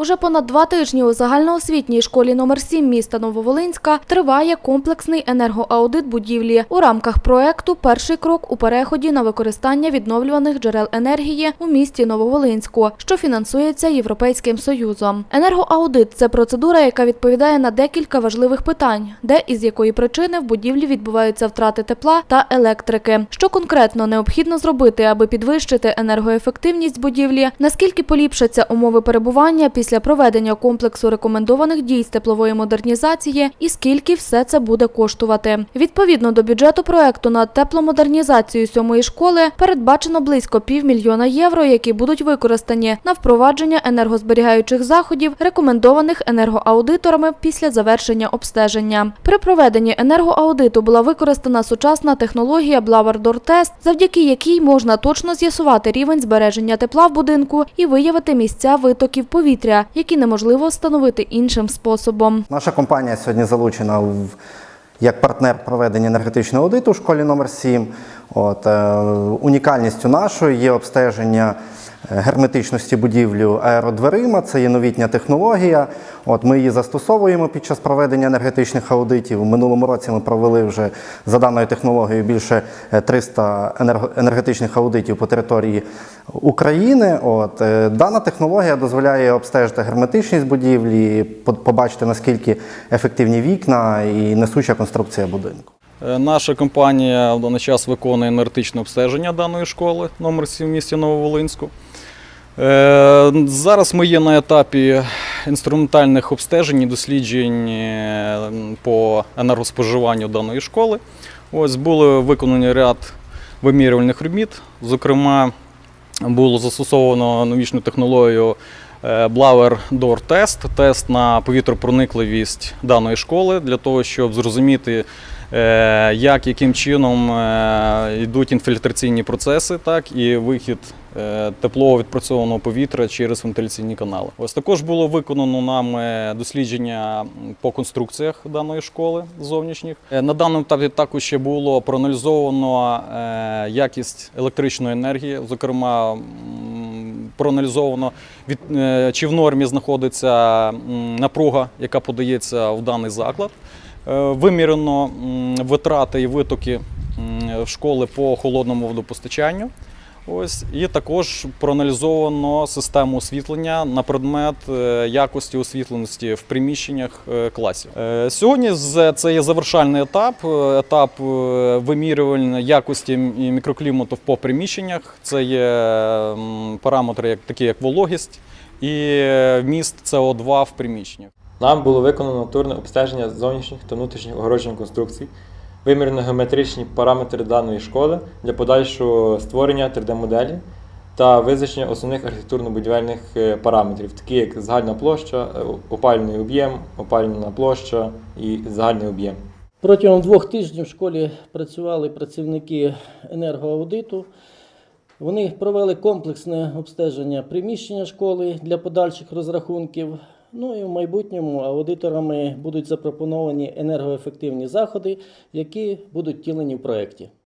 Уже понад два тижні у загальноосвітній школі номер 7 міста Нововолинська триває комплексний енергоаудит будівлі у рамках проекту Перший крок у переході на використання відновлюваних джерел енергії у місті Нововолинську, що фінансується Європейським Союзом. Енергоаудит це процедура, яка відповідає на декілька важливих питань, де і з якої причини в будівлі відбуваються втрати тепла та електрики. Що конкретно необхідно зробити, аби підвищити енергоефективність будівлі, наскільки поліпшаться умови перебування після проведення комплексу рекомендованих дій з теплової модернізації, і скільки все це буде коштувати. Відповідно до бюджету проекту на тепломодернізацію сьомої школи передбачено близько півмільйона євро, які будуть використані на впровадження енергозберігаючих заходів, рекомендованих енергоаудиторами після завершення обстеження. При проведенні енергоаудиту була використана сучасна технологія Test, завдяки якій можна точно з'ясувати рівень збереження тепла в будинку і виявити місця витоків повітря, які неможливо встановити іншим способом. Наша компанія сьогодні залучена в як партнер проведення енергетичного аудиту в школі номер 7 От, е, унікальністю нашою є обстеження е, герметичності будівлі аеродверима. Це є новітня технологія. От, ми її застосовуємо під час проведення енергетичних аудитів. У минулому році ми провели вже за даною технологією більше е, 300 енергетичних аудитів по території України. От, е, дана технологія дозволяє обстежити герметичність будівлі, по- побачити наскільки ефективні вікна і несуча конструкція будинку. Е, Наша компанія в даний час виконує енергетичне обстеження даної школи номер 7 в місті Нововолинську. Е, Зараз ми є на етапі інструментальних обстежень і досліджень е, по енергоспоживанню даної школи. Ось були виконані ряд вимірювальних робіт. Зокрема, було застосовано новічну технологію Blower Door Test, тест на повітропроникливість даної школи для того, щоб зрозуміти, як, яким чином е, йдуть інфільтраційні процеси, так і вихід е, теплового відпрацьованого повітря через вентиляційні канали. Ось також було виконано нами дослідження по конструкціях даної школи зовнішніх. Е, На даному етапі також ще було проаналізовано е, якість електричної енергії, зокрема. Проаналізовано від е, чи в нормі знаходиться напруга, яка подається в даний заклад. Е, Вимірено витрати і витоки школи по холодному водопостачанню. Ось і також проаналізовано систему освітлення на предмет е, якості освітленості в приміщеннях е, класів. Сьогодні це є завершальний етап, етап вимірювання якості мікроклімату по приміщеннях. Це є параметри, такі як вологість і вміст СО2 в приміщеннях. Нам було виконано натурне обстеження зовнішніх та внутрішніх огороджень конструкцій, вимірено геометричні параметри даної школи для подальшого створення 3D-моделі та визначення основних архітектурно-будівельних е, параметрів, такі як загальна площа, е, опалювальний об'єм, опалювальна площа і загальний об'єм. Протягом двох тижнів в школі працювали працівники енергоаудиту. Вони провели комплексне обстеження приміщення школи для подальших розрахунків. Ну і в майбутньому аудиторами будуть запропоновані енергоефективні заходи, які будуть втілені в проєкті.